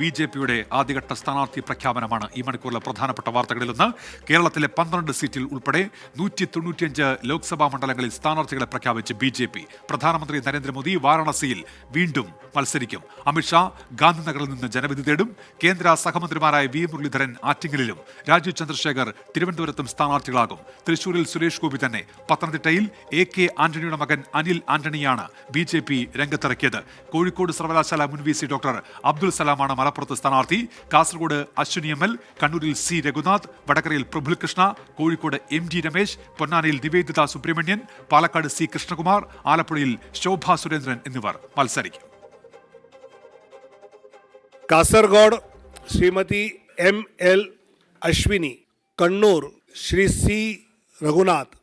B J പിയുടെ ആദ്യഘട്ട സ്ഥാനാർത്ഥി പ്രഖ്യാപനമാണ് ഈ മണിക്കൂറിലെ പ്രധാനപ്പെട്ട വാർത്തകളിലൊന്ന് കേരളത്തിലെ പന്ത്രണ്ട് സീറ്റിൽ ഉൾപ്പെടെ നൂറ്റി തൊണ്ണൂറ്റിയഞ്ച് ലോക്സഭാ മണ്ഡലങ്ങളിൽ സ്ഥാനാർത്ഥികളെ പ്രഖ്യാപിച്ച് ബി ജെ പി. പ്രധാനമന്ത്രി നരേന്ദ്രമോദി വാരാണസിയിൽ വീണ്ടും മത്സരിക്കും. അമിത്ഷാ ഗാന്ധിനഗറിൽ നിന്ന് ജനവിധി തേടും. കേന്ദ്ര സഹമന്ത്രിമാരായ വി മുരളീധരൻ ആറ്റിങ്ങലിലും. രാജീവ് ചന്ദ്രശേഖർ തിരുവനന്തപുരത്തും സ്ഥാനാർത്ഥികളാകും. തൃശൂരിൽ സുരേഷ് ഗോപി തന്നെ. പത്തനംതിട്ടയിൽ എ കെ ആന്റണിയുടെ മകൻ അനിൽ ആന്റണിയാണ് ബി ജെ പി രംഗത്തിറക്കിയത്. കോഴിക്കോട് സർവകലാശാല മുൻ വി സി ഡോക്ടർ അബ്ദുൽ സലാമാണ് മലപ്പുറത്ത് സ്ഥാനാർത്ഥി കാസർഗോഡ് അശ്വിനി എം എൽ കണ്ണൂരിൽ സി രഘുനാഥ് വടകരയിൽ പ്രഭുൽ കൃഷ്ണ കോഴിക്കോട് എം ജി രമേശ് പൊന്നാനിയിൽ നിവേദിത സുബ്രഹ്മണ്യൻ പാലക്കാട് സി കൃഷ്ണകുമാർ ആലപ്പുഴയിൽ ശോഭ സുരേന്ദ്രൻ എന്നിവർ മത്സരിക്കും. Kasaragod Shrimati M L Ashwini Kannur Shri C Reghunath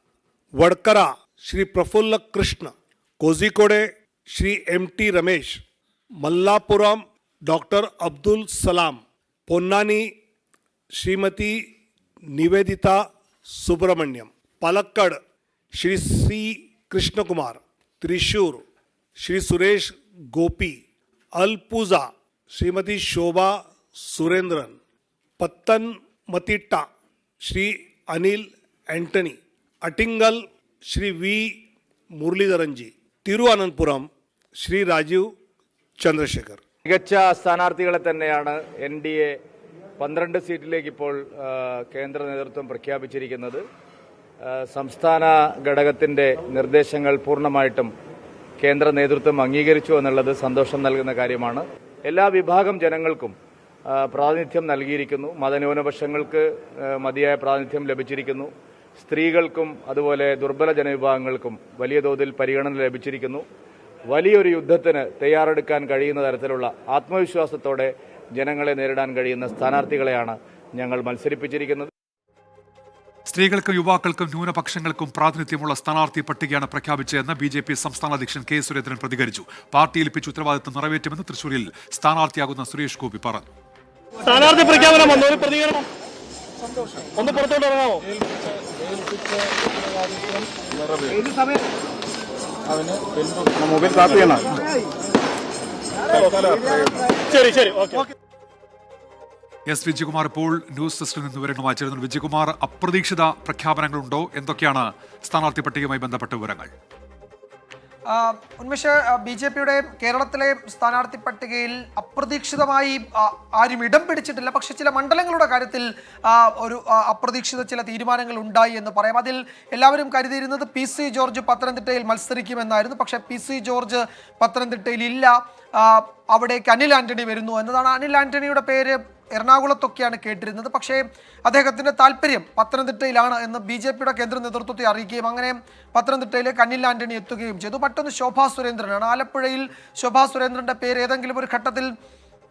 Vadakara Shri Praphulla Krishna Kozhikode Shri M T Ramesh Malappuram doctor Abdul Salam Ponnani Shrimati Nivedita Subramaniam Palakkad Shri C Krishnakumar Thrissur Shri Suresh Gopi Alappuzha Shrimati Shobha Surendran Pathanamthitta Shri Anil Antony Attingal Shri V Muraleedharanji Thiruvananthapuram Shri Rajeev Chandrasekhar മികച്ച സ്ഥാനാർത്ഥികളെ തന്നെയാണ് N D A പന്ത്രണ്ട് സീറ്റിലേക്ക് ഇപ്പോൾ കേന്ദ്ര നേതൃത്വം പ്രഖ്യാപിച്ചിരിക്കുന്നത്. സംസ്ഥാന ഘടകത്തിന്റെ നിർദ്ദേശങ്ങൾ പൂർണമായിട്ടും കേന്ദ്ര നേതൃത്വം അംഗീകരിച്ചു എന്നുള്ളത് സന്തോഷം നൽകുന്ന കാര്യമാണ്. എല്ലാ വിഭാഗം ജനങ്ങൾക്കും പ്രാതിനിധ്യം നൽകിയിരിക്കുന്നു. മതന്യൂനപക്ഷങ്ങൾക്ക് മതിയായ പ്രാതിനിധ്യം ലഭിച്ചിരിക്കുന്നു. സ്ത്രീകൾക്കും അതുപോലെ ദുർബല ജനവിഭാഗങ്ങൾക്കും വലിയ തോതിൽ പരിഗണന ലഭിച്ചിരിക്കുന്നു. വലിയൊരു യുദ്ധത്തിന് തയ്യാറെടുക്കാൻ കഴിയുന്ന തരത്തിലുള്ള ആത്മവിശ്വാസത്തോടെ ജനങ്ങളെ നേരിടാൻ കഴിയുന്ന സ്ഥാനാർത്ഥികളെയാണ് ഞങ്ങൾ മത്സരിപ്പിച്ചിരിക്കുന്നത്. സ്ത്രീകൾക്കും യുവാക്കൾക്കും ന്യൂനപക്ഷങ്ങൾക്കും പ്രാതിനിധ്യമുള്ള സ്ഥാനാർത്ഥി പട്ടികയാണ് പ്രഖ്യാപിച്ചതെന്ന് ബി ജെ പി സംസ്ഥാന അധ്യക്ഷൻ കെ സുരേന്ദ്രൻ പ്രതികരിച്ചു. പാർട്ടി ഏൽപ്പിച്ച ഉത്തരവാദിത്തം നിറവേറ്റുമെന്ന് തൃശൂരിൽ സ്ഥാനാർത്ഥിയാകുന്ന സുരേഷ് ഗോപി പറഞ്ഞു. സ്ഥാനാർത്ഥി പ്രഖ്യാപനം വന്നു. ഒരു പ്രതികരണം. ഒന്ന് പുറത്തോട്ട് ഇറങ്ങാമോ? ശരി ശരി ഓക്കെ. എസ് വിജയകുമാർ ഇപ്പോൾ ന്യൂസ് ഡെസ്കിൽ നിന്ന് വിവരങ്ങൾ വായിച്ചിരുന്നു വിജയകുമാർ അപ്രതീക്ഷിത പ്രഖ്യാപനങ്ങളുണ്ടോ? എന്തൊക്കെയാണ് സ്ഥാനാർത്ഥി പട്ടികയുമായി ബന്ധപ്പെട്ട വിവരങ്ങൾ? ഉന്മേഷ് ബി ജെ പിയുടെ കേരളത്തിലെ സ്ഥാനാർത്ഥി പട്ടികയിൽ അപ്രതീക്ഷിതമായി ആരും ഇടം പിടിച്ചിട്ടില്ല. പക്ഷെ ചില മണ്ഡലങ്ങളുടെ കാര്യത്തിൽ ഒരു അപ്രതീക്ഷിത ചില തീരുമാനങ്ങൾ ഉണ്ടായി എന്ന് പറയാം. അതിൽ എല്ലാവരും കരുതിയിരുന്നത് പി സി ജോർജ് പത്തനംതിട്ടയിൽ മത്സരിക്കുമെന്നായിരുന്നു. പക്ഷേ പി സി ജോർജ് പത്തനംതിട്ടയിൽ ഇല്ല. അവിടേക്ക് അനിൽ ആന്റണി വരുന്നു എന്നതാണ്. അനിൽ ആന്റണിയുടെ പേര് എറണാകുളത്തൊക്കെയാണ് കേട്ടിരുന്നത്. പക്ഷേ അദ്ദേഹത്തിന്റെ താല്പര്യം പത്തനംതിട്ടയിലാണ് എന്ന് ബി ജെ പിയുടെ കേന്ദ്ര നേതൃത്വത്തെ അറിയിക്കുകയും അങ്ങനെ പത്തനംതിട്ടയിലെ കണ്ണിൽ ആന്റണി എത്തുകയും ചെയ്തു. മറ്റൊന്ന് ശോഭാ സുരേന്ദ്രനാണ്. ആലപ്പുഴയിൽ ശോഭാ സുരേന്ദ്രന്റെ പേര് ഏതെങ്കിലും ഒരു ഘട്ടത്തിൽ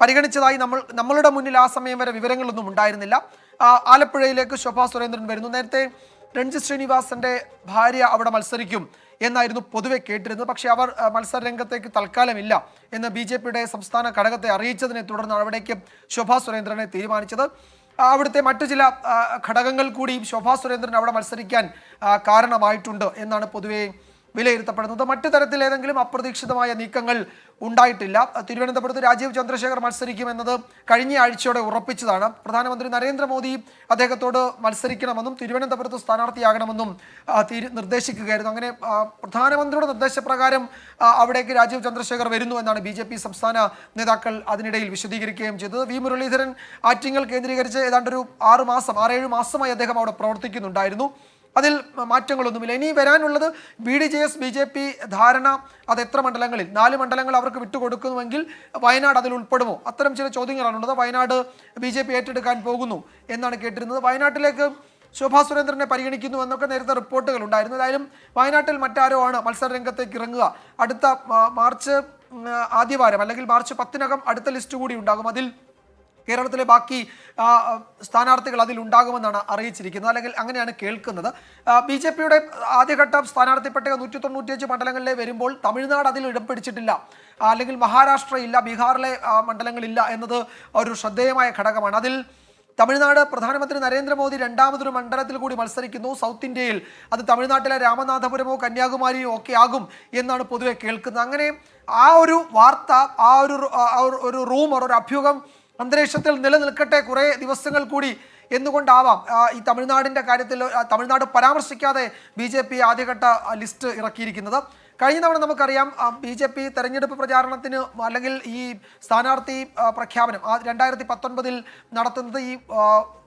പരിഗണിച്ചതായി നമ്മൾ നമ്മളുടെ മുന്നിൽ ആ സമയം വരെ വിവരങ്ങളൊന്നും ഉണ്ടായിരുന്നില്ല. ആലപ്പുഴയിലേക്ക് ശോഭാ സുരേന്ദ്രൻ വരുന്നു. നേരത്തെ രഞ്ജിത് ശ്രീനിവാസന്റെ ഭാര്യ അവിടെ മത്സരിക്കും. എന്നായിരുന്നു പൊതുവെ കേട്ടിരുന്നത്. പക്ഷേ അവർ മത്സരരംഗത്തേക്ക് മത്സര രംഗത്തേക്ക് തൽക്കാലമില്ല എന്ന് ബി ജെ പിയുടെ സംസ്ഥാന ഘടകത്തെ അറിയിച്ചതിനെ തുടർന്ന് അവിടേക്ക് ശോഭാ സുരേന്ദ്രനെ തീരുമാനിച്ചത്. അവിടുത്തെ മറ്റു ചില ഘടകങ്ങൾ കൂടിയും ശോഭാ സുരേന്ദ്രൻ അവിടെ മത്സരിക്കാൻ കാരണമായിട്ടുണ്ട് എന്നാണ് പൊതുവെ വിലയിരുത്തപ്പെടുന്നത്. മറ്റു തരത്തിൽ ഏതെങ്കിലും അപ്രതീക്ഷിതമായ നീക്കങ്ങൾ ഉണ്ടായിട്ടില്ല. തിരുവനന്തപുരത്ത് രാജീവ് ചന്ദ്രശേഖർ മത്സരിക്കുമെന്നത് കഴിഞ്ഞ ആഴ്ചയോടെ ഉറപ്പിച്ചതാണ്. പ്രധാനമന്ത്രി നരേന്ദ്രമോദി അദ്ദേഹത്തോട് മത്സരിക്കണമെന്നും തിരുവനന്തപുരത്ത് സ്ഥാനാർത്ഥിയാകണമെന്നും നിർദ്ദേശിക്കുകയായിരുന്നു. അങ്ങനെ പ്രധാനമന്ത്രിയുടെ നിർദ്ദേശപ്രകാരം അവിടേക്ക് രാജീവ് ചന്ദ്രശേഖർ വരുന്നു എന്നാണ് ബി സംസ്ഥാന നേതാക്കൾ അതിനിടയിൽ വിശദീകരിക്കുകയും ചെയ്തത്. വി മുരളീധരൻ ആറ്റിങ്ങൽ കേന്ദ്രീകരിച്ച് ഏതാണ്ടൊരു ആറ് മാസം ആറേഴ് മാസമായി അദ്ദേഹം അവിടെ പ്രവർത്തിക്കുന്നുണ്ടായിരുന്നു. അതിൽ മാറ്റങ്ങളൊന്നുമില്ല. ഇനി വരാനുള്ളത് B D J S B J P ധാരണ അത് എത്ര മണ്ഡലങ്ങളിൽ നാല് മണ്ഡലങ്ങൾ അവർക്ക് വിട്ടുകൊടുക്കുന്നുവെങ്കിൽ വയനാട് അതിൽ ഉൾപ്പെടുമോ? അത്തരം ചില ചോദ്യങ്ങളാണുള്ളത് വയനാട് ബി ജെ പി ഏറ്റെടുക്കാൻ പോകുന്നു എന്നാണ് കേട്ടിരുന്നത്. വയനാട്ടിലേക്ക് ശോഭാ സുരേന്ദ്രനെ പരിഗണിക്കുന്നു എന്നൊക്കെ നേരത്തെ റിപ്പോർട്ടുകൾ ഉണ്ടായിരുന്നു. ഏതായാലും വയനാട്ടിൽ മറ്റാരോ ആണ് മത്സര രംഗത്തേക്ക് ഇറങ്ങുക. അടുത്ത മാർച്ച് ആദ്യവാരം അല്ലെങ്കിൽ മാർച്ച് പത്തിനകം അടുത്ത ലിസ്റ്റ് കൂടി ഉണ്ടാകും. അതിൽ കേരളത്തിലെ ബാക്കി സ്ഥാനാർത്ഥികൾ അതിൽ ഉണ്ടാകുമെന്നാണ് അറിയിച്ചിരിക്കുന്നത്. അല്ലെങ്കിൽ അങ്ങനെയാണ് കേൾക്കുന്നത്. ബി ജെ പിയുടെ ആദ്യഘട്ട സ്ഥാനാർത്ഥി പട്ടിക നൂറ്റി തൊണ്ണൂറ്റിയഞ്ച് മണ്ഡലങ്ങളിലെ വരുമ്പോൾ തമിഴ്നാട് അതിൽ ഇടം പിടിച്ചിട്ടില്ല. അല്ലെങ്കിൽ മഹാരാഷ്ട്ര ഇല്ല ബീഹാറിലെ മണ്ഡലങ്ങളില്ല എന്നത് ഒരു ശ്രദ്ധേയമായ ഘടകമാണ്. അതിൽ തമിഴ്നാട് പ്രധാനമന്ത്രി നരേന്ദ്രമോദി രണ്ടാമതൊരു മണ്ഡലത്തിൽ കൂടി മത്സരിക്കുന്നു. സൗത്ത് ഇന്ത്യയിൽ അത് തമിഴ്നാട്ടിലെ രാമനാഥപുരമോ കന്യാകുമാരിയോ ഒക്കെ ആകും എന്നാണ് പൊതുവെ കേൾക്കുന്നത്. അങ്ങനെ ആ ഒരു വാർത്ത ആ ഒരു- ഒരു റൂമർ ഒരു അഭ്യൂഹം അന്തരീക്ഷത്തിൽ നിലനിൽക്കട്ടെ കുറേ ദിവസങ്ങൾ കൂടി എന്നുകൊണ്ടാവാം. ഈ തമിഴ്നാടിന്റെ കാര്യത്തിൽ തമിഴ്നാട് പരാമർശിക്കാതെ ബി ജെ പി ആദ്യഘട്ട ലിസ്റ്റ് ഇറക്കിയിരിക്കുന്നത്. കഴിഞ്ഞ തവണ നമുക്കറിയാം ബി ജെ പി തെരഞ്ഞെടുപ്പ് പ്രചാരണത്തിന് അല്ലെങ്കിൽ ഈ സ്ഥാനാർത്ഥി പ്രഖ്യാപനം ആ രണ്ടായിരത്തി പത്തൊൻപതിൽ നടത്തുന്നത് ഈ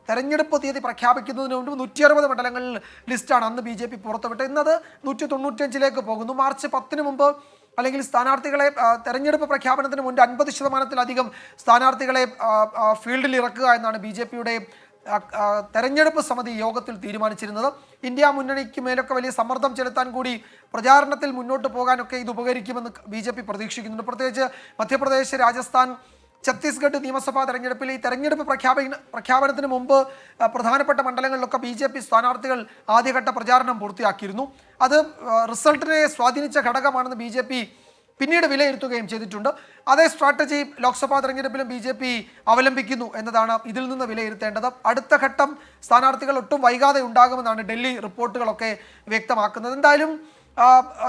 തെരഞ്ഞെടുപ്പ് തീയതി പ്രഖ്യാപിക്കുന്നതിന് മുമ്പ് നൂറ്റി അറുപത് മണ്ഡലങ്ങളിൽ ലിസ്റ്റാണ് അന്ന് ബി ജെ പി പുറത്തുവിട്ടത്. ഇന്നത് നൂറ്റി തൊണ്ണൂറ്റിയഞ്ചിലേക്ക് പോകുന്നു. മാർച്ച് പത്തിന് മുമ്പ് അല്ലെങ്കിൽ സ്ഥാനാർത്ഥികളെ തെരഞ്ഞെടുപ്പ് പ്രഖ്യാപനത്തിന് മുൻപ് അൻപത് ശതമാനത്തിലധികം സ്ഥാനാർത്ഥികളെ ഫീൽഡിൽ ഇറക്കുക എന്നാണ് ബി ജെ പിയുടെ തെരഞ്ഞെടുപ്പ് സമിതി യോഗത്തിൽ തീരുമാനിച്ചിരുന്നത്. ഇന്ത്യ മുന്നണിക്ക് മേലൊക്കെ വലിയ സമ്മർദ്ദം ചെലുത്താൻ കൂടി പ്രചാരണത്തിൽ മുന്നോട്ട് പോകാനൊക്കെ ഇത് ഉപകരിക്കുമെന്ന് ബി പ്രതീക്ഷിക്കുന്നുണ്ട്. പ്രത്യേകിച്ച് മധ്യപ്രദേശ് രാജസ്ഥാൻ ഛത്തീസ്ഗഡ് നിയമസഭാ തെരഞ്ഞെടുപ്പിൽ ഈ തെരഞ്ഞെടുപ്പ് പ്രഖ്യാപന പ്രഖ്യാപനത്തിന് മുമ്പ് പ്രധാനപ്പെട്ട മണ്ഡലങ്ങളിലൊക്കെ ബി ജെ പി സ്ഥാനാർത്ഥികൾ ആദ്യഘട്ട പ്രചാരണം പൂർത്തിയാക്കിയിരുന്നു. അത് റിസൾട്ടിനെ സ്വാധീനിച്ച ഘടകമാണെന്ന് ബി ജെ പി പിന്നീട് വിലയിരുത്തുകയും ചെയ്തിട്ടുണ്ട്. അതേ സ്ട്രാറ്റജി ലോക്സഭാ തെരഞ്ഞെടുപ്പിലും ബി ജെ പി അവലംബിക്കുന്നു എന്നതാണ് ഇതിൽ നിന്ന് വിലയിരുത്തേണ്ടത്. അടുത്ത ഘട്ടം സ്ഥാനാർത്ഥികൾ ഒട്ടും വൈകാതെ ഉണ്ടാകുമെന്നാണ് ഡൽഹി റിപ്പോർട്ടുകളൊക്കെ വ്യക്തമാക്കുന്നത്. എന്തായാലും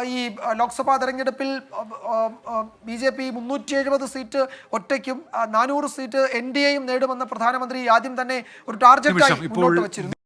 ഈ ലോക്സഭാ തെരഞ്ഞെടുപ്പിൽ ബി ജെ പി മുന്നൂറ്റി എഴുപത് സീറ്റ് ഒറ്റയ്ക്കും നാനൂറ് സീറ്റ് എൻ ഡി എയും നേടുമെന്ന് പ്രധാനമന്ത്രി ആദ്യം തന്നെ ഒരു ടാർഗറ്റായി ആയി മുന്നോട്ട് വച്ചിരുന്നു.